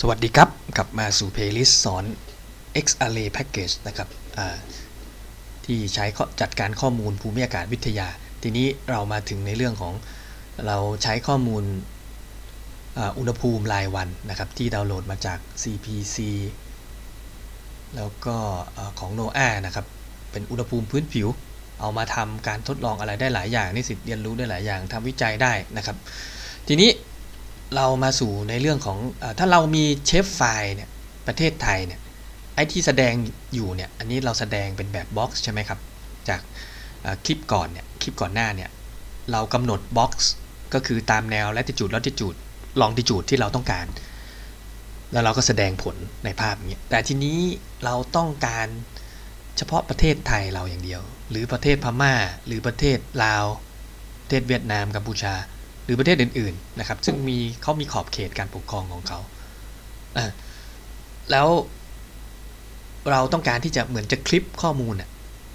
สวัสดีครับ กลับมาสู่เพลย์ลิสต์สอน Xarray Package นะครับที่ใช้จัดการข้อมูลภูมิอากาศวิทยา ทีนี้เรามาถึงในเรื่องของเราใช้ข้อมูลอ,อุณหภูมิรายวันนะครับ ที่ดาวน์โหลดมาจาก CPC แล้วก็ของ NOAA นะครับ เป็นอุณหภูมิพื้นผิว เอามาทำการทดลองอะไรได้หลายอย่างนิสิตเรียนรู้ได้หลายอย่างทำวิจัยได้นะครับ ทีนี้ เรามาสู่ในเรื่องของอถ้าเรามีเชฟไฟล์เนี่ยประเทศไทยเนี่ยไอ้ที่แสดงอยู่เนี่ยอันนี้เราแสดงเป็นแบบบ็อกซ์ใช่ไหมครับ จากคลิปก่อนเนี่ยคลิปก่อนหน้าเนี่ยเรากำหนดบ็อกซ์ก็คือตามแนว latitude longitude longitude ที่เราต้องการ แล้วเราก็แสดงผลในภาพอย่างเงี้ยแต่ทีนี้เราต้องการเฉพาะประเทศไทยเราอย่างเดียว หรือประเทศพม่า หรือประเทศลาวประเทศเวียดนามกัมพูชา หรือประเทศอื่นๆนะครับ ซึ่งมีเขามีขอบเขตการปกครองของเขาแล้วเราต้องการที่จะเหมือนจะคลิปข้อมูล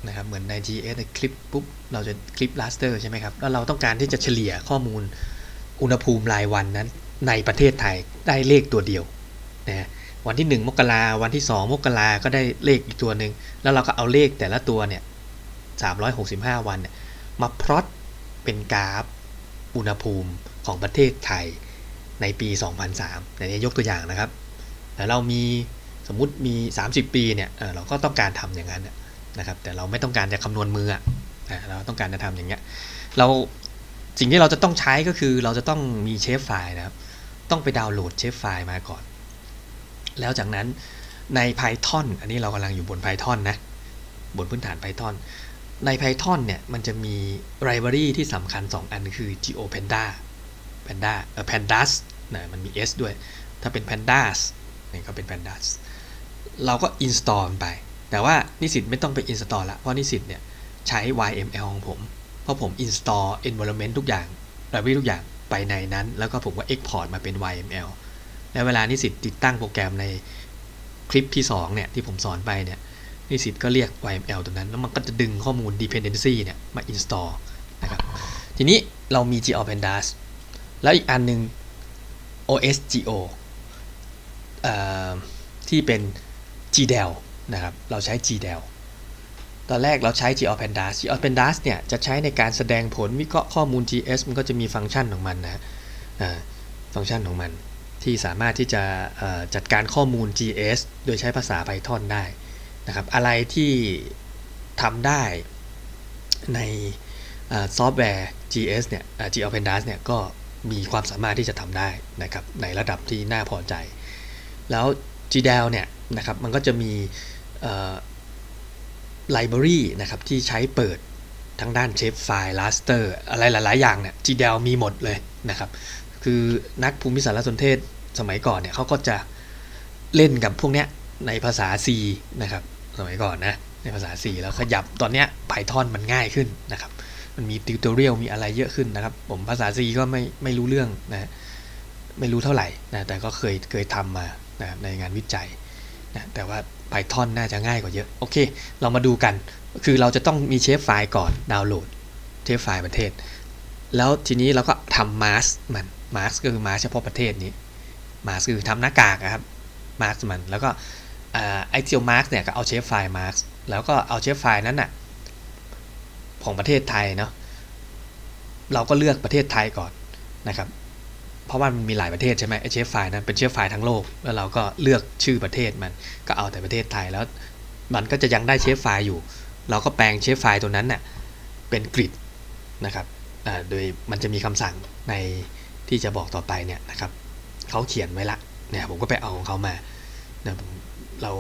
นะครับเหมือนใน GS คลิปปุ๊บเราจะคลิป raster ใช่ไหมครับ แล้วเราต้องการที่จะเฉลี่ยข้อมูลอุณหภูมิรายวันนั้น ในประเทศไทยได้เลขตัวเดียวนะวันที่ 1 มกราวันที่ 2 มกราก็ได้เลขอีกตัวหนึ่งแล้วเราก็เอาเลขแต่ละตัวเนี่ย365 วันเนี่ยมาพลอตเป็นกราฟ อุณหภูมิของประเทศไทยในปี 2003ในนี้ยกตัวอย่างนะครับแต่เรามีสมมุติมี 30 ปีเนี่ยเเราก็ต้องการทำอย่างนั้นนะครับ แต่เราไม่ต้องการจะคำนวณมืออเราต้องการจะทำอย่างเงี้ย เราสิ่งที่เราจะต้องใช้ก็คือเราจะต้องมีเชฟไฟล์นะครับ ต้องไปดาวน์โหลดเชฟไฟล์มาก่อน แล้วจากนั้นใน Python อันนี้เรากำลังอยู่บน Python นะ บนพื้นฐาน Python ใน Python เนี่ยมันจะมี library ที่สำคัญ 2 อันคือ GeoPanda Panda เอ่อ Pandas นะมันมี S ด้วย ถ้าเป็น Pandas เนี่ยก็เป็น Pandas เราก็ install มันไป แต่ว่านิสิตไม่ต้องไป install ละ เพราะนิสิตเนี่ยใช้ YML ของผม เพราะผม install environment ทุกอย่าง library ทุกอย่างไปในนั้น แล้วก็ผมก็ export มาเป็น YML แล้วเวลานิสิตติดตั้งโปรแกรมในคลิปที่ 2 เนี่ยที่ผมสอนไปเนี่ย นิสิตก็เรียก YML ตัวนั้น แล้วมันก็จะดึงข้อมูล dependency เนี่ย มา install นะครับ ทีนี้เรามี GeoPandas แล้วอีกอันหนึ่ง OSGeo ที่เป็น GDAL นะครับ เราใช้ GDAL ตอนแรกเราใช้ GeoPandas GeoPandas เนี่ย จะใช้ในการแสดงผลวิเคราะห์ข้อมูล GS มันก็จะมีฟังก์ชันของมันนะฟังก์ชันของมัน ที่สามารถที่จะจัดการข้อมูล GS โดยใช้ภาษา Python ได้ นะครับอะไรที่ทำได้ในซอฟต์แวร์ GS เนี่ย GeoPandas เนี่ยก็มีความสามารถที่จะทำได้นะครับในระดับที่น่าพอใจ แล้ว GDAL เนี่ยนะครับมันก็จะมีไลบรารีนะครับที่ใช้เปิดทั้งด้านเชฟไฟล์ raster อะไรหลาย ๆ อย่างเนี่ย GDAL มีหมดเลยนะครับ คือนักภูมิสารสนเทศสมัยก่อนเนี่ยเขาก็จะเล่นกับพวกเนี้ย ในภาษา C นะครับสมัยก่อนนะในภาษา C แล้วขยับตอนเนี้ย Python มันง่ายขึ้นนะครับมันมีติวตอเรียลมีอะไรเยอะขึ้นนะครับ ผมภาษา C ก็ไม่ไม่รู้เรื่องนะไม่รู้เท่าไหร่นะแต่ก็เคยเคยทำมานะในงานวิจัยนะแต่ว่า Python น่าจะง่ายกว่าเยอะ โอเค เรามาดูกัน คือเราจะต้องมีเชฟไฟล์ก่อนดาวน์โหลดเชฟไฟล์ประเทศ แล้วทีนี้เราก็ทำมาสมันมาสก็คือมาเฉพาะประเทศนี้มาสคือทำหน้ากากนะครับมาสมันแล้วก็ ไอเจียวมาร์กเนี่ยก็เอาเชฟไฟล์มาร์กแล้วก็เอาเชฟไฟล์นั้นน่ะของประเทศไทยเนาะเราก็เลือกประเทศไทยก่อนนะครับ เพราะว่ามันมีหลายประเทศใช่ไหมไอเชฟไฟล์นั้นเป็นเชฟไฟล์ทั้งโลก แล้วเราก็เลือกชื่อประเทศมันก็เอาแต่ประเทศไทยแล้วมันก็จะยังได้เชฟไฟล์อยู่ เราก็แปลงเชฟไฟล์ตัวนั้นน่ะเป็นกริดนะครับโดยมันจะมีคำสั่งในที่จะบอกต่อไปเนี่ยนะครับเขาเขียนไว้ละเนี่ยผมก็ไปเอาของเขามาเนะ เรา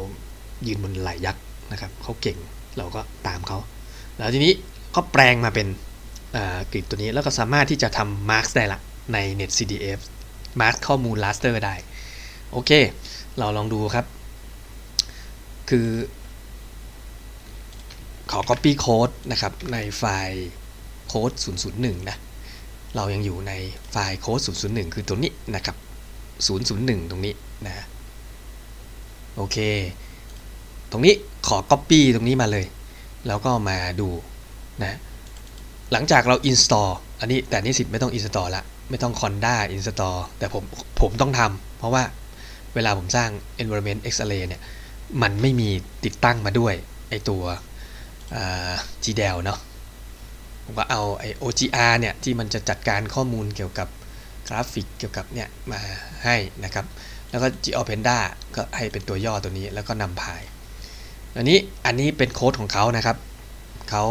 ยืนบนไหลยักษ์นะครับเขาเก่งเราก็ตามเขาแล้วทีนี้ก็แปลงมาเป็นกริดตัวนี้แล้วก็สามารถที่จะทำมาร์กได้ละใน NetCDF มาร์กข้อมูล raster ได้ โอเค เราลองดูครับ คือขอ copy code นะครับในไฟล์โค้ด001 นะ เรายังอยู่ในไฟล์โค้ด001 คือตัวนี้นะครับ 001 ตรงนี้นะ โอเค ตรงนี้ขอ copy ตรงนี้มาเลย แล้วก็มาดูนะหลังจากเรา install อันนี้แต่นี่สิทธิ์ไม่ต้อง install ละไม่ต้อง conda install แต่ผมผมต้องทำเพราะว่าเวลาผมสร้าง environment xarray เนี่ยมันไม่มีติดตั้งมาด้วยไอตัว gdel เนาะผมก็เอาไอ OGR เนี่ยที่มันจะจัดการข้อมูลเกี่ยวกับกราฟิกเกี่ยวกับเนี่ยมาให้นะครับ แล้วก็ geopenda ก็ให้เป็นตัวย่อตัวนี้แล้วก็นำพายอันนี้อันนี้เป็นโค้ดของเขานะครับเขา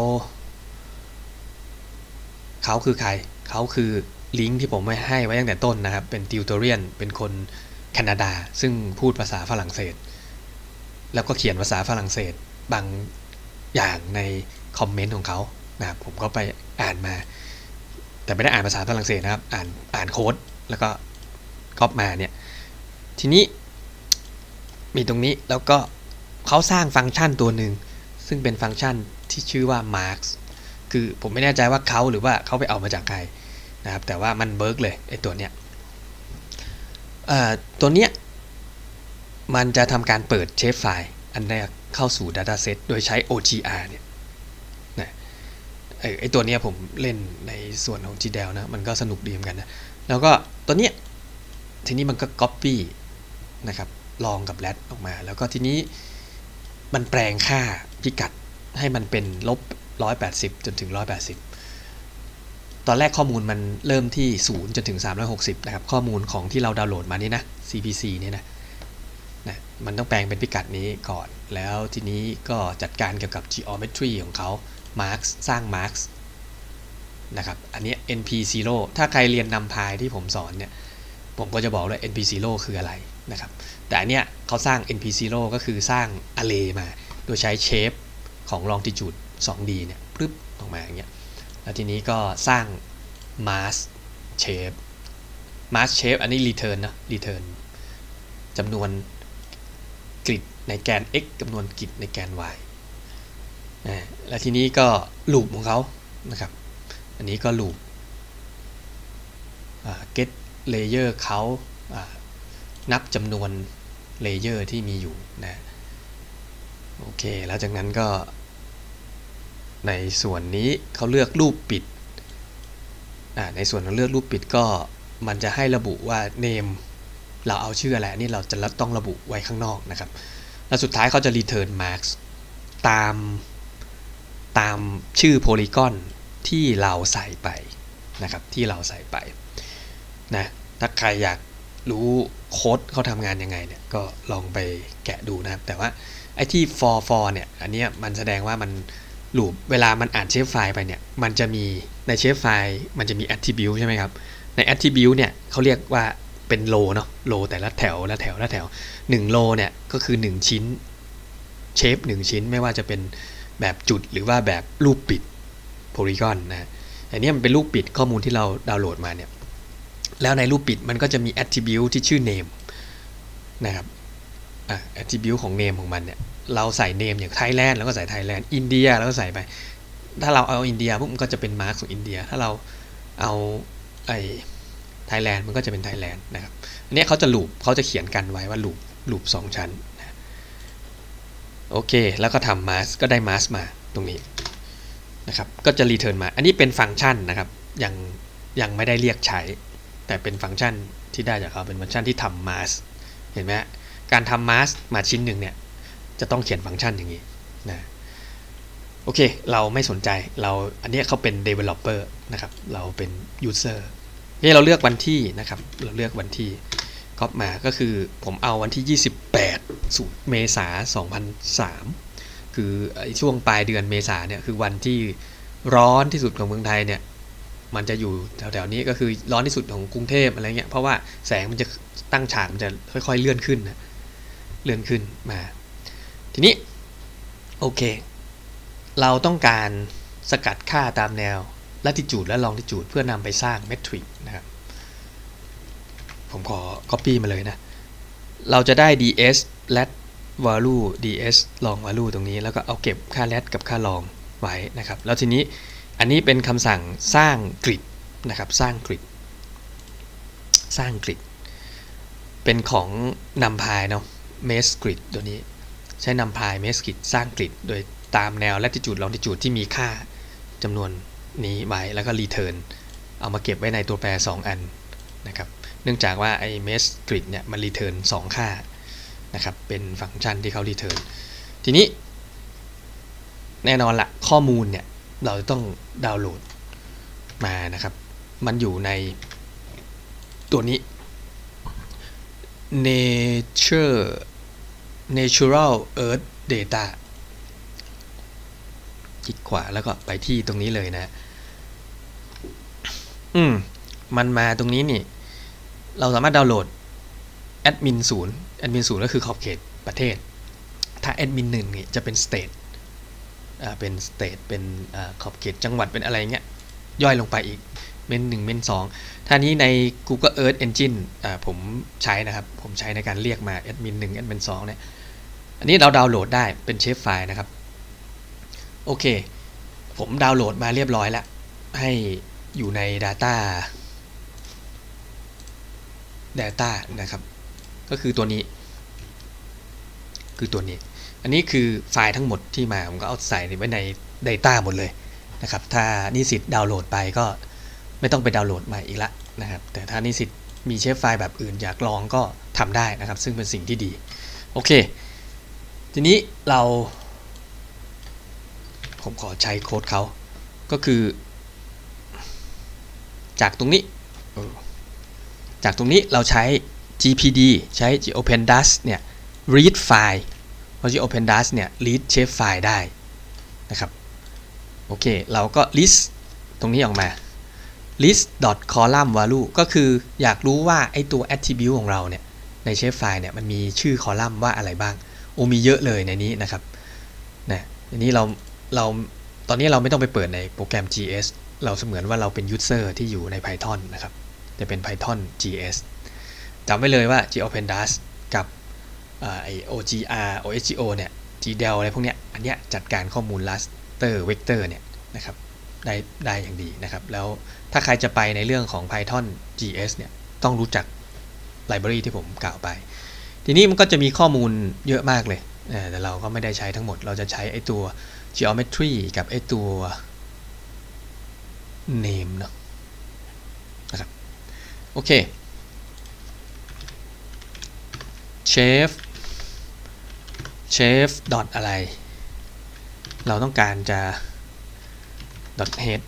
เขาคือใครเขาคือลิงก์ที่ผมไม่ให้ไว้ตั้งแต่ต้นนะครับ เป็นติวตอเรียนเป็นคนแคนาดา ซึ่งพูดภาษาฝรั่งเศส แล้วก็เขียนภาษาฝรั่งเศสบางอย่างในคอมเมนต์ของเขานะครับผมก็ไปอ่านมา แต่ไม่ได้อ่านภาษาฝรั่งเศสนะครับ อ่านอ่านโค้ดแล้วก็ก๊อปมาเนี่ย ทีนี้มีตรงนี้แล้วก็เขาสร้างฟังก์ชันตัวหนึ่ง ซึ่งเป็นฟังก์ชันที่ชื่อว่า marks คือผมไม่แน่ใจว่าเขาหรือว่าเขาไปเอามาจากใครนะครับแต่ว่ามันเบิร์กเลยไอตัวเนี้ยตัวเนี้ยมันจะทำการเปิดเชฟไฟล์อันแรกเข้าสู่ Dataset โดยใช้ OGR เนี่ยนะไอไอตัวเนี้ยผมเล่นในส่วนของ GDL นะ มันก็สนุกดีเหมือนกันนะ แล้วก็ตัวเนี้ยทีนี้มันก็ Copy นะครับลองกับ lat ออกมา แล้วก็ทีนี้มันแปลงค่าพิกัดให้มันเป็นลบ 180 จนถึง 180 ตอนแรกข้อมูลมันเริ่มที่ 0 จนถึง 360 นะครับ ข้อมูลของที่เราดาวน์โหลดมานี่นะ CPC เนี่ยนะนะ มันต้องแปลงเป็นพิกัดนี้ก่อน แล้วทีนี้ก็จัดการเกี่ยวกับ geometry ของเขา marks สร้าง marks นะครับ อันนี้ np0 ถ้าใครเรียนนำพายที่ผมสอนเนี่ย ผมก็จะบอกเลย np0 คืออะไร นะครับ แต่อันเนี้ยเขาสร้าง np0 ก็คือสร้าง array มา โดยใช้ shape ของ longitude 2D เนี่ยปึ๊บออกมาอย่างเงี้ย แล้วทีนี้ก็สร้าง mask shape mask shape อันนี้ return นะ return จำนวนกริดในแกน x จำนวนกริดในแกน y นะแล้วทีนี้ก็ loop ของเขานะครับ อันนี้ก็ loop get layer เขา นับจำนวนเลเยอร์ที่มีอยู่นะโอเคแล้วจากนั้นก็ ในส่วนนี้เขาเลือกรูปปิดในส่วนของเลือกรูปปิดก็มันจะให้ระบุว่า name เราเอาชื่ออะไรนี่เราจะต้องระบุไว้ข้างนอกนะครับ แล้วสุดท้ายเขาจะ return marks ตามตามชื่อโพลีกอนที่เราใส่ไปนะครับที่เราใส่ไปนะถ้าใครอยาก รู้โค้ดเขาทำงานยังไงเนี่ยก็ลองไปแกะดูนะครับ แต่ว่าไอ้ที่ for for เนี่ย อันนี้มันแสดงว่ามันลูปเวลามันอ่านเชฟไฟล์ไปเนี่ย มันจะมีในเชฟไฟล์มันจะมี attribute ใช่ไหมครับ ใน attribute เนี่ยเขาเรียกว่าเป็นโลเนาะโลแต่ละแถวละแถวละแถว1โลเนี่ยก็คือ 1 ชิ้นเชฟ1ชิ้นไม่ว่าจะเป็นแบบจุดหรือว่าแบบรูปปิดโพลีกอนนะอันนี้มันเป็นรูปปิดข้อมูลที่เราดาวน์โหลดมาเนี่ย แล้วในรูปปิดมันก็จะมี attribute ที่ชื่อ name นะครับอะ attribute ของ name ของมันเนี่ย เราใส่ name อย่าง Thailand แล้วก็ใส่ Thailand อินเดียแล้วก็ใส่ไป ถ้าเราเอาอินเดียปุ๊บมันก็จะเป็น mark ของอินเดีย ถ้าเราเอาไอ้ Thailand มันก็จะเป็น Thailand นะครับอันนี้เขาจะลูปเขาจะเขียนกันไว้ว่าลูปลูปสองชั้นโอเค แล้วก็ทำ mask ก็ได้ mask มาตรงนี้นะครับ ก็จะ return มา อันนี้เป็นฟังก์ชันนะครับ ยังยังไม่ได้เรียกใช้ แต่เป็นฟังก์ชันที่ได้จากเขาเป็นฟังก์ชันที่ทำมาสเห็นไหมการทำมาสมาชิ้นหนึ่งเนี่ยจะต้องเขียนฟังก์ชันอย่างนี้นะโอเค เราไม่สนใจเราอันนี้เขาเป็น developer นะครับ เราเป็น user นี่เราเลือกวันที่นะครับ เราเลือกวันที่ก็มาก็คือผมเอาวันที่ 28สุเมษา2003 คือช่วงปลายเดือนเมษาเนี่ยคือวันที่ร้อนที่สุดของเมืองไทยเนี่ย มันจะอยู่แถวๆนี้ก็คือร้อนที่สุดของกรุงเทพอะไรเงี้ยเพราะว่าแสงมันจะตั้งฉากมันจะค่อยๆเลื่อนขึ้นนะเลื่อนขึ้นมา ทีนี้โอเค เราต้องการสกัดค่าตามแนวลัติจูดและลองติจูดเพื่อนำไปสร้างเมทริกนะครับ ผมขอ Copy มาเลยนะ เราจะได้ ds lat value ds long value ตรงนี้ แล้วก็เอาเก็บค่า lat กับค่า long ไว้นะครับ แล้วทีนี้ อันนี้เป็นคำสั่งสร้างกริดนะครับ สร้างกริดสร้างกริดเป็นของนำพายเนาะ m e s grid ตัวนี้ใช้นำพาย m e s grid สร้างกริดโดยตามแนว latitude longitude ที่มีค่าจำนวนนี้ไว้แล้วก็ return เอามาเก็บไว้ในตัวแปร 2 อันนะครับ เนื่องจากว่าไอ้ mesh grid เนี่ยมัน return 2ค่านะครับ เป็นฟังก์ชันที่เขา return ทีนี้แน่นอนละข้อมูลเนี่ย เราจะต้องดาวน์โหลดมานะครับ มันอยู่ในตัวนี้ nature natural earth data คลิกขวาแล้วก็ไปที่ตรงนี้เลยนะ อืม มันมาตรงนี้นี่ เราสามารถดาวน์โหลดแอดมินศูนย์แอดมินศูนย์ก็คือขอบเขตประเทศ ถ้าแอดมินหนึ่งนี่จะเป็นสเตท เป็นสเตทเป็นอขอบเขตจังหวัดเป็นอะไรเงี้ยย่อยลงไปอีกเมนหนึ่งเมนสองท่านี้ใน Google Earth Engine ผมใช้นะครับ ผมใช้ในการเรียกมาแอดมินหนึ่งแอดมินสองเนี่ยอันนี้เราดาวน์โหลดได้เป็นเชฟไฟล์นะครับ โอเค ผมดาวน์โหลดมาเรียบร้อยแล้ว ให้อยู่ใน Data Data นะครับ ก็คือตัวนี้ คือตัวนี้ อันนี้คือไฟล์ทั้งหมดที่มาผมก็เอาใส่ไว้ใน Data หมดเลยนะครับ ถ้านิสิตดาวน์โหลดไปก็ไม่ต้องไปดาวน์โหลดใหม่อีกละนะครับ แต่ถ้านิสิตมีเชฟไฟล์แบบอื่นอยากลองก็ทำได้นะครับ ซึ่งเป็นสิ่งที่ดี โอเค ทีนี้เรา ผมขอใช้โค้ดเขาก็คือ จากตรงนี้จากตรงนี้เราใช้ GPD ใช้ GOpenDAS เนี่ย read file พราะ GOpenDAS เนี่ย read shape file ได้นะครับโอเค เราก็ list ตรงนี้ออกมา list column value ก็คืออยากรู้ว่าไอตัว attribute ของเราเนี่ยใน shape file เนี่ยมันมีชื่อคอลัมน์ว่าอะไรบ้าง โอ้มีเยอะเลยในนี้นะครับนะอันนี้เราเราตอนนี้เราไม่ต้องไปเปิดในโปรแกรม GS เราเสมือนว่าเราเป็น user ที่อยู่ใน Python นะครับ จะเป็น Python GS จำไว้เลยว่า GOpenDAS กับ ไอ OGR OSGO เนี่ย GDEL อะไรพวกเนี้ยอันเนี้ยจัดการข้อมูล raster vector เนี่ยนะครับได้ได้อย่างดีนะครับ แล้วถ้าใครจะไปในเรื่องของ Python GS เนี่ยต้องรู้จัก library ที่ผมกล่าวไป ทีนี้มันก็จะมีข้อมูลเยอะมากเลย แต่เราก็ไม่ได้ใช้ทั้งหมด เราจะใช้ไอตัว geometry กับไอตัว name เนาะนะครับ โอเค chef chef dot อะไร เราต้องการจะ dot head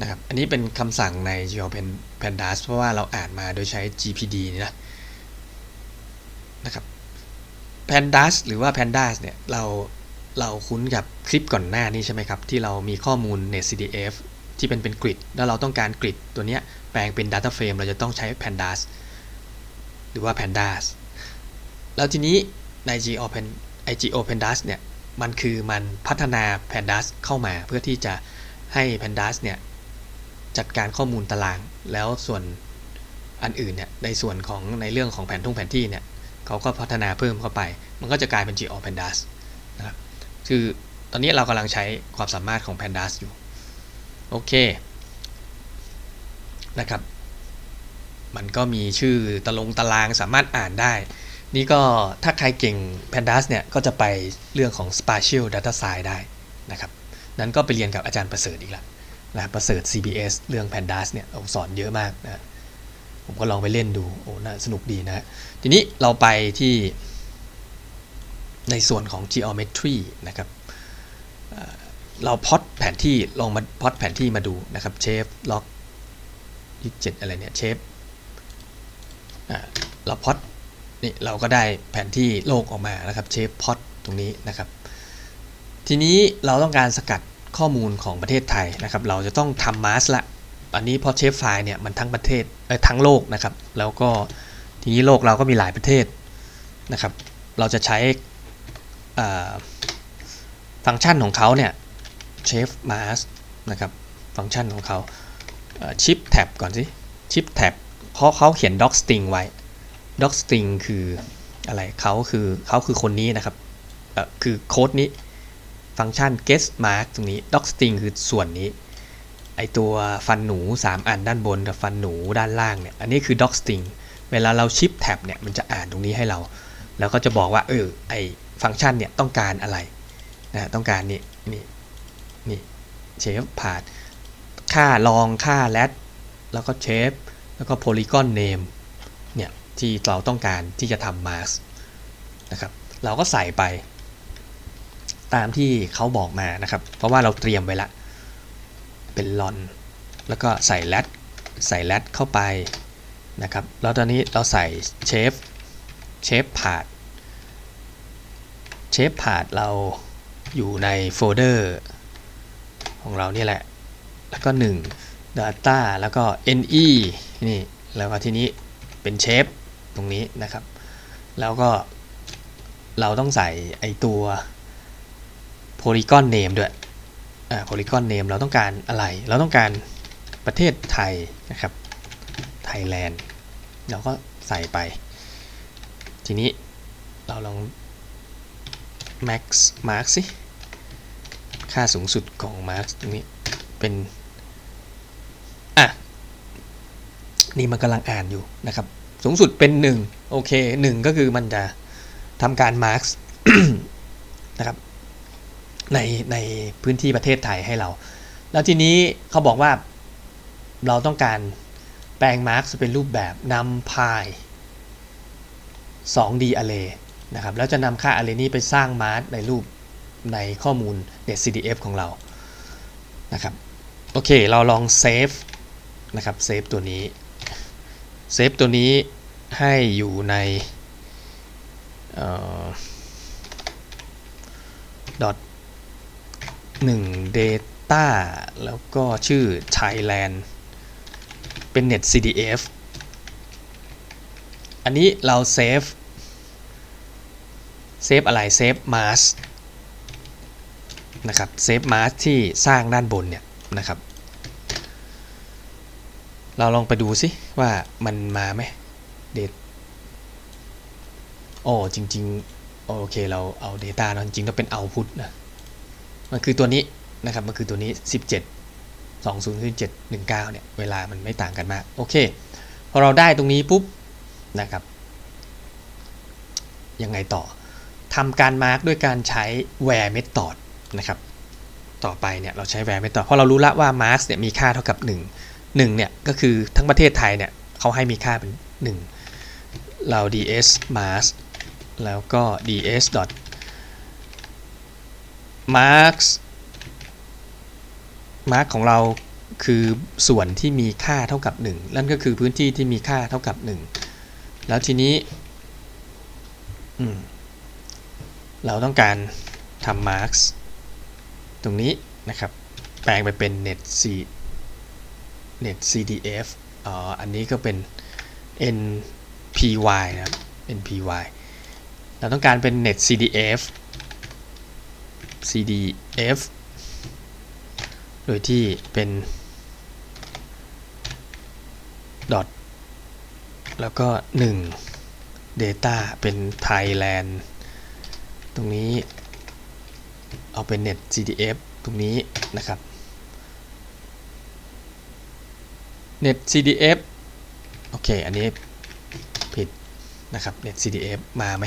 นะครับ อันนี้เป็นคำสั่งใน GeoPandas เพราะว่าเราอ่านมาโดยใช้ GPD นี่นะนะครับ Pandas หรือว่า Pandas เนี่ย เราเราคุ้นกับคลิปก่อนหน้านี้ใช่ไหมครับ ที่เรามีข้อมูล NetCDF ที่เป็นเป็นกริดแล้วเราต้องการกริดตัวเนี้ยแปลงเป็น Data Frame เราจะต้องใช้ Pandas หรือว่า Pandas แล้วทีนี้ใน GeoPan GeoPandas เนี่ยมันคือมันพัฒนา Pandas เข้ามาเพื่อที่จะให้ Pandas เนี่ยจัดการข้อมูลตาราง แล้วส่วนอันอื่นเนี่ยในส่วนของในเรื่องของแผนทุ่งแผนที่เนี่ยเขาก็พัฒนาเพิ่มเข้าไป มันก็จะกลายเป็น GeoPandas นะครับคือตอนนี้เรากำลังใช้ความสามารถของ Pandas อยู่ โอเคนะครับ มันก็มีชื่อตะลงตารางสามารถอ่านได้ นี่ก็ถ้าใครเก่ง Pandas เนี่ยก็จะไปเรื่องของ Spatial Data Science ได้นะครับนั้นก็ไปเรียนกับอาจารย์ประเสริฐอีกล้วนะประเสริฐ CBS เรื่อง Pandas เนี่ยเราสอนเยอะมากนะผมก็ลองไปเล่นดูโอ้น่าสนุกดีนะทีนี้เราไปที่ในส่วนของ geometry นะครับเราพอดแผนที่ลองมาพอดแผนที่มาดูนะครับเชฟล็อกยี่เจ็ดอะไรเนี่ยเชฟเราพอด นี่เราก็ได้แผนที่โลกออกมานะครับเชฟพอดตรงนี้นะครับ ทีนี้เราต้องการสกัดข้อมูลของประเทศไทยนะครับ เราจะต้องทำมาสละอันนี้พอเชฟไฟล์เนี่ยมันทั้งประเทศเออทั้งโลกนะครับ แล้วก็ทีนี้โลกเราก็มีหลายประเทศนะครับ เราจะใช้ฟังก์ชันของเขาเนี่ยเชฟมาสนะครับฟังก์ชันของเขาชิปแท็บก่อนสิชิปแท็บเพราะเขาเขียน doc string ไว้ doc string คืออะไรเขาคือเขาคือคนนี้นะครับคือโค้ดนี้ฟังก์ชัน get mark ตรงนี้ doc string คือส่วนนี้ ไอตัวฟันหนู 3 อันด้านบนกับฟันหนูด้านล่างเนี่ย อันนี้คือ doc string เวลาเราชิปแท็บเนี่ย มันจะอ่านตรงนี้ให้เรา แล้วก็จะบอกว่า เออ ไอฟังก์ชันเนี่ย ต้องการอะไรนะต้องการนี่ นี่ นี่เชฟผ่านค่าลองค่าแรดแล้วก็ shape แล้วก็ polygon name เนม ที่เราต้องการที่จะทำ mask นะครับเราก็ใส่ไป ตามที่เขาบอกมานะครับ เพราะว่าเราเตรียมไว้ละ เป็นลอน แล้วก็ใส่แรดใส่แรดเข้าไปนะครับ แล้วตอนนี้เราใส่เชฟเชฟพาดเชฟพาดเราอยู่ในโฟลเดอร์ของเรานี่แหละ แล้วก็ 1 Data แล้วก็ NE นี่ แล้วก็ทีนี้เป็นเชฟ ตรงนี้นะครับ แล้วก็เราต้องใส่ไอตัว polygon name ด้วยอ่า polygon name เราต้องการอะไร เราต้องการประเทศไทยนะครับไทยแลนด์เราก็ใส่ไป ทีนี้เราลอง max mark สิ ค่าสูงสุดของ mark ตรงนี้เป็นอะนี่มันกำลังอ่านอยู่นะครับ สูงสุดเป็น 1 โอเค 1 ก็คือมันจะทำการ mark นะครับในในพื้นที่ประเทศไทยให้เรา แล้วทีนี้เขาบอกว่าเราต้องการแปลง mark เป็นรูปแบบนำพาย 2D array นะครับแล้วจะนำค่า array นี้ไปสร้าง mark ในรูปในข้อมูล netcdf ของเรานะครับโอเค เราลองเซฟนะครับเซฟตัวนี้ เซฟตัวนี้ให้อยู่ในดอทหนึ่ง data แล้วก็ชื่อ Thailand เป็น net CDF อันนี้เราเซฟ เซฟอะไร เซฟ mask นะครับ เซฟ mask ที่สร้างด้านบนเนี่ยนะครับ เราลองไปดูสิว่ามันมาไหมเดทโอ้จริง ๆ โอเคเราเอา Data เนอะจริงๆต้องเป็น Output นะมันคือตัวนี้นะครับ มันคือตัวนี้ 17 20 17 19 เนี่ย เวลามันไม่ต่างกันมาก โอเค พอเราได้ตรงนี้ปุ๊บนะครับ ยังไงต่อทำการมาร์กด้วยการใช้ where method นะครับ ต่อไปเนี่ย เราใช้ where method เพราะเรารู้ละว่า marks เนี่ยมีค่าเท่ากับ 1 1เนี่ยก็คือทั้งประเทศไทยเนี่ยเขาให้มีค่าเป็น1เรา ds marks แล้วก็ ds dot marks mark ของเราคือส่วนที่มีค่าเท่ากับ 1 นั่นก็คือพื้นที่ที่มีค่าเท่ากับ 1 แล้วทีนี้เราต้องการทำ marks ตรงนี้นะครับ แปลงไปเป็น net c net cdf อ๋ออันนี้ก็เป็น npy นะครับ npy เราต้องการเป็น net cdf cdf โดยที่เป็น dot แล้วก็ 1 data เป็น Thailand ตรงนี้เอาเป็น net cdf ตรงนี้นะครับ net cdf โอเค อันนี้ผิดนะครับ net cdf มาไหม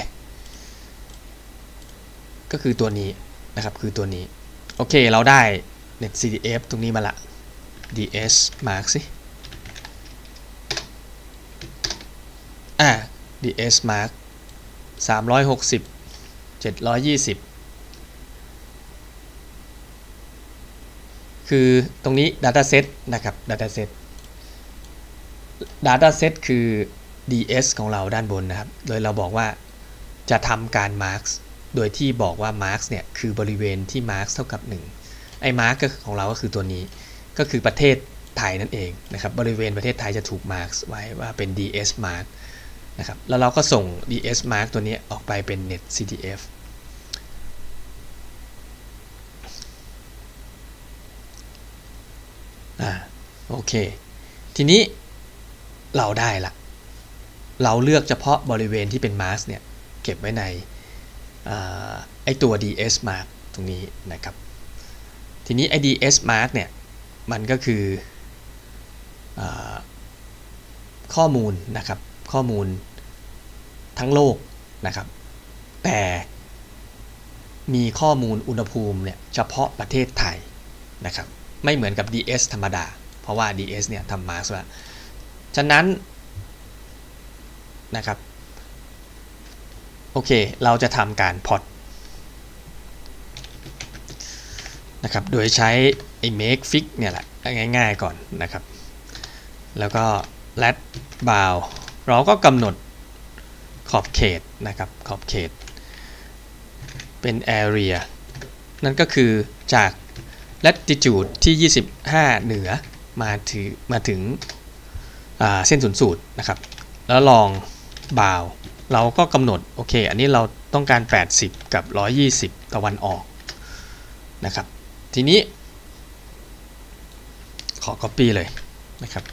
ก็คือตัวนี้นะครับคือตัวนี้ โอเค เราได้ net cdf ตรงนี้มาละ ds mark สิอ่า ds mark 360 720 คือตรงนี้ dataset นะครับ dataset dataset คือ ds ของเราด้านบนนะครับ โดยเราบอกว่าจะทำการ marks โดยที่บอกว่า marks เนี่ย คือบริเวณที่ marks เท่ากับ 1 ไอ้ mark ก็ของเราก็คือตัวนี้ ก็คือประเทศไทยนั่นเองนะครับ บริเวณประเทศไทยจะถูก marks ไว้ว่าเป็น ds mark นะครับ แล้วเราก็ส่ง ds mark ตัวนี้ออกไปเป็น net cdf อ่า โอเค ทีนี้ เราได้ละ เราเลือกเฉพาะบริเวณที่เป็น mask เนี่ย เก็บไว้ในไอตัว ds mark ตรงนี้นะครับ ทีนี้ไอ ds mark เนี่ย มันก็คืออข้อมูลนะครับ ข้อมูลทั้งโลกนะครับ แต่มีข้อมูลอุณหภูมิเนี่ยเฉพาะประเทศไทยนะครับ ไม่เหมือนกับ ds ธรรมดา เพราะว่า DS เนี่ยทำ mask แล้ว ฉะนั้นนะครับโอเค เราจะทำการพอ t นะครับ โดยใช้ไอ้ make fix เนี่ยแหละง่ายๆก่อนนะครับ แล้วก็ let bound เราก็กำหนดขอบเขตนะครับ ขอบเขต เป็น area นั่นก็คือจาก latitude ที่ 25 เหนือมาถึงมาถึง เส้นศูนย์สูตรนะครับ แล้วลองบาว เราก็กำหนดโอเค อันนี้เราต้องการ 80 กับ 120 ตะวันออกนะครับ ทีนี้ ขอ copy เลยนะครับ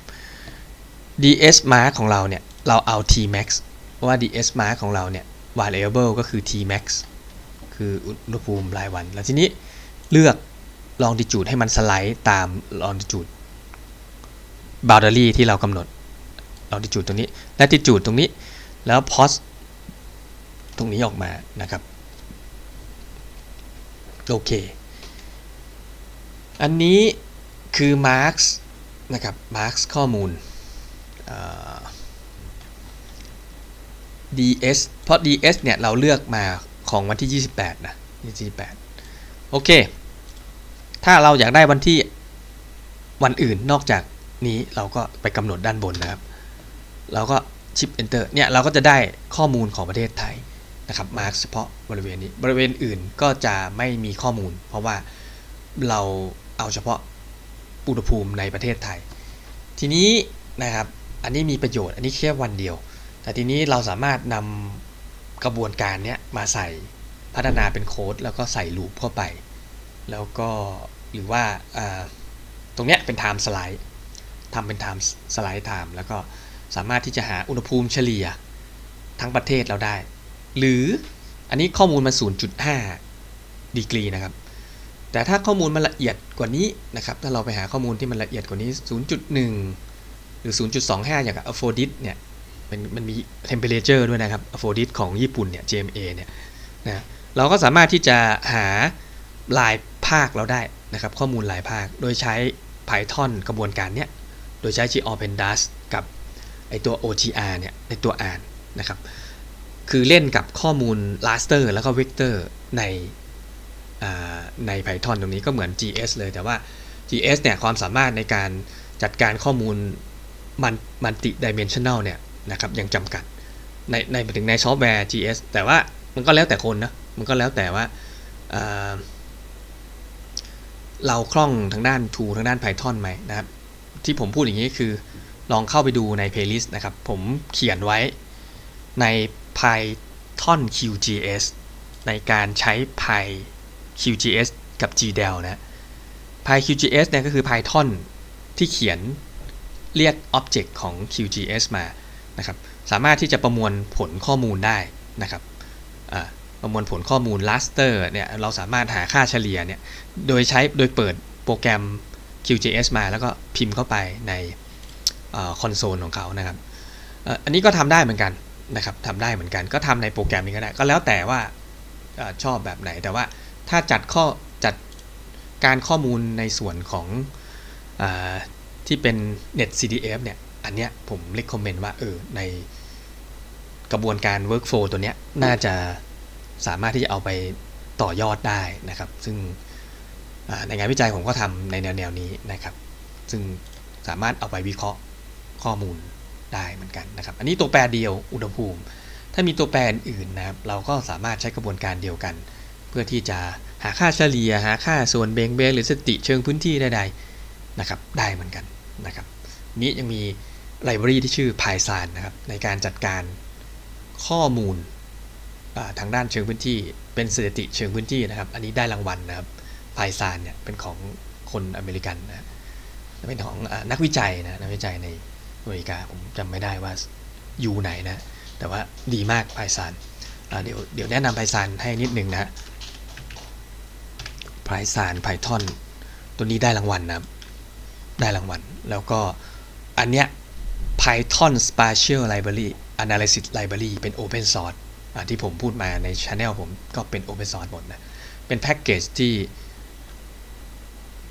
ds mark ของเราเนี่ย เราเอา t max ว่า ds mark ของเราเนี่ย variable ก็คือ t max คืออุณหภูมิรายวัน แล้วทีนี้เลือก longitude ให้มันสไลด์ตาม longitude boundary ที่เรากำหนด longitude ตรงนี้ latitude ตรงนี้ แล้ว pos ตรงนี้ออกมานะครับโอเค อันนี้คือ marks นะครับ marks ข้อมูล ds เพราะ ds เนี่ย เราเลือกมาของวันที่ 28 นะ28 โอเค ถ้าเราอยากได้วันที่วันอื่นนอกจากนี้เราก็ไปกำหนดด้านบนนะครับ เราก็ชิป enter เนี่ยเราก็จะได้ข้อมูลของประเทศไทยนะครับมาเฉพาะบริเวณนี้บริเวณอื่นก็จะไม่มีข้อมูล เพราะว่าเราเอาเฉพาะอุณหภูมิในประเทศไทย ทีนี้นะครับอันนี้มีประโยชน์อันนี้แค่วันเดียว แต่ทีนี้เราสามารถนำกระบวนการนี้มาใส่พัฒนาเป็นโค้ดแล้วก็ใส่ลูปเข้าไป แล้วก็หรือว่าตรงเนี้ยเป็น time slide ทำเป็น time slide time แล้วก็ สามารถที่จะหาอุณหภูมิเฉลี่ยทั้งประเทศเราได้ หรืออันนี้ข้อมูลมัน0.5 ดีกรีนะครับ แต่ถ้าข้อมูลมันละเอียดกว่านี้นะครับ ถ้าเราไปหาข้อมูลที่มันละเอียดกว่านี้ 0.1 หรือ 0.25 อย่างกับ a p h r o d i t เนี่ยมันมันมี temperature ด้วยนะครับ a p h r o d i t ของญี่ปุ่นเนี่ย JMA เนี่ยนะเราก็สามารถที่จะหาลายภาคเราได้นะครับ ข้อมูลลายภาค โดยใช้ Python กระบวนการเนี้ย โดยใช้ g ไอตัว OTR เนี่ยในตัวอ่านนะครับ คือเล่นกับข้อมูล raster แล้วก็ vector ในใน Python ตรงนี้ก็เหมือน GS เลยแต่ว่า GS เนี่ยความสามารถในการจัดการข้อมูลมันมันติดิเมนชันแนลเนี่ยนะครับยังจำกัดในในถึงในซอฟต์แวร์ GS แต่ว่ามันก็แล้วแต่คนนะ มันก็แล้วแต่ว่าเราคล่องทางด้าน t o ทางด้าน Python ไหมนะครับ ที่ผมพูดอย่างนี้คือ ลองเข้าไปดูใน playlist นะครับ ผมเขียนไว้ใน Python QGS ในการใช้ Py QGS กับ GDAL นะ Py QGS เนี่ยก็คือ Python ที่เขียนเรียก Object ของ QGS มานะครับ สามารถที่จะประมวลผลข้อมูลได้นะครับประมวลผลข้อมูล raster เนี่ยเราสามารถหาค่าเฉลี่ยเนี่ยโดยใช้โดยเปิดโปรแกรม QGS มาแล้วก็พิมพ์เข้าไปใน คอนโซลของเขานะครับอันนี้ก็ทำได้เหมือนกันนะครับทำได้เหมือนกันก็ทำในโปรแกรมนี้ก็ได้ก็แล้วแต่ว่าชอบแบบไหนแต่ว่าถ้าจัดข้อจัดการข้อมูลในส่วนของอที่เป็น Net CDF เนี่ยอันเนี้ยผม recommend ว่าเออในกระบวนการ workflow ตัวเนี้ยน่าจะสามารถที่จะเอาไปต่อยอดได้นะครับ ซึ่งในงานวิจัยผมก็ทำในแนวแนวนี้นะครับ ซึ่งสามารถเอาไปวิเคราะห์ ข้อมูลได้เหมือนกันนะครับ อันนี้ตัวแปรเดียวอุณหภูมิ ถ้ามีตัวแปรอื่นนะครับ เราก็สามารถใช้กระบวนการเดียวกัน เพื่อที่จะหาค่าเฉลี่ยหาค่าส่วนเบงเบงหรือสติเชิงพื้นที่ใดๆนะครับ ได้เหมือนกันนะครับ นี้ยังมีไลบรารีที่ชื่อ Python นะครับ ในการจัดการข้อมูลทางด้านเชิงพื้นที่ เป็นสถิติเชิงพื้นที่นะครับ อันนี้ได้รางวัลนะครับไพซานเนี่ยเป็นของคนอเมริกันนะเป็นของอนักวิจัยนะนักวิจัยใน อเมริกาผมจำไม่ได้ว่าอยู่ไหนนะ แต่ว่าดีมากไพซานเดี๋ยวเดี๋ยวแนะนำไพซานให้นิดหนึ่งนะไพซานไพทอนตัวนี้ได้รางวัลนะได้รางวัล แล้วก็อันเนี้ย Python Spatial Library Analysis Library เป็น Open Source ที่ผมพูดมาใน Channel ผมก็เป็น Open Source หมดนะ เป็นแพ็กเกจที่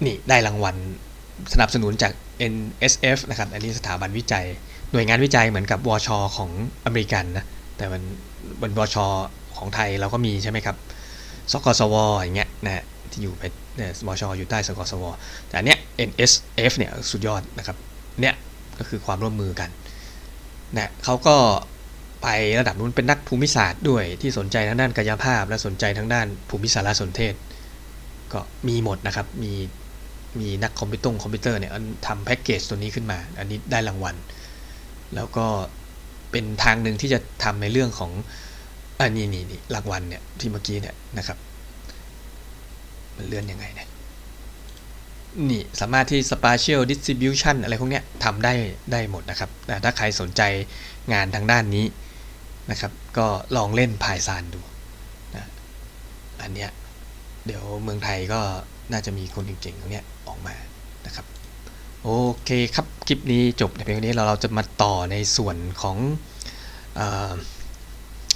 นี่ได้รางวัล สนับสนุนจาก NSF นะครับ อันนี้สถาบันวิจัย หน่วยงานวิจัยเหมือนกับวชของอเมริกันนะ แต่มันบนวชของไทยเราก็มีใช่ไหมครับ สกสวอย่างเงี้ยนะที่อยู่ไปวชอยู่ใต้สกสว แต่อันเนี้ย NSF เนี่ยสุดยอดนะครับ เนี่ยก็คือความร่วมมือกันนะเขาก็ไประดับนู้นเป็นนักภูมิศาสตร์ด้วยที่สนใจทางด้านกายภาพ และสนใจทางด้านภูมิสารสนเทศ ก็มีหมดนะครับ มี มีนักคอมพิวตงคอมพิวเตอร์เนี่ยทำแพ็กเกจตัวนี้ขึ้นมา อันนี้ได้รางวัล แล้วก็เป็นทางหนึ่งที่จะทำในเรื่องของอันนี้นี่นี่รางวัลเนี่ยที่เมื่อกี้เนี่ยนะครับ มันเลื่อนยังไงเนี่ยนี่สามารถที่ spatial distribution อะไรพวกเนี้ยทำได้ได้หมดนะครับแต่ถ้าใครสนใจงานทางด้านนี้นะครับ ก็ลองเล่นพายซานดูนะอันเนี้ยเดี๋ยวเมืองไทยก็ จะมีคนเก่งๆตรงเนี้ยออกมานะครับโอเคครับ คลิปนี้จบในเพียงนี้เราเราจะมาต่อในส่วนของ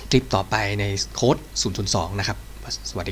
คลิปต่อไปในโค้ด002 นะครับ สวัสดี